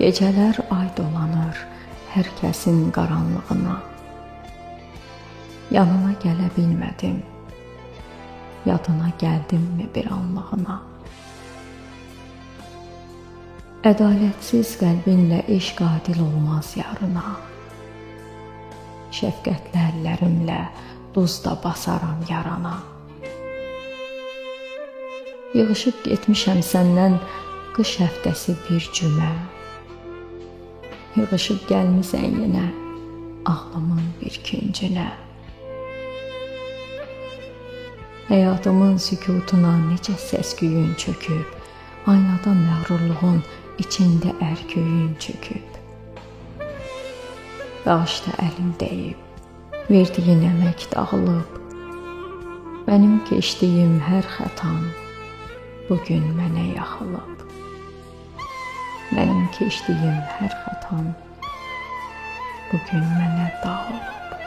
Gecələr ay dolanır hər kəsin qaranlığına. Yanına gələ bilmədim. Yadına gəldimmi bir anlığına? Ədalətsiz qəlbinlə eşq adil olmaz yarına. Şəfqətli əllərimlə duz da basaram yarana. Yığışıb getmişəm səndən qış həftəsi bir cümə. Yığışıb gəlmisən yenə ağlamın bir küncünə. Həyatımın sükutuna necə səs-küyün çöküb, aynada məğrurluğun içində ərköyün çöküb. Bağışda əlim dəyib, verdiyin əmək dağılıb. Mənim keçdiyim hər xətam bu gün mənə yaxılıb. Mənim keçdiyim hər xətam bu gün mənə dağılıb.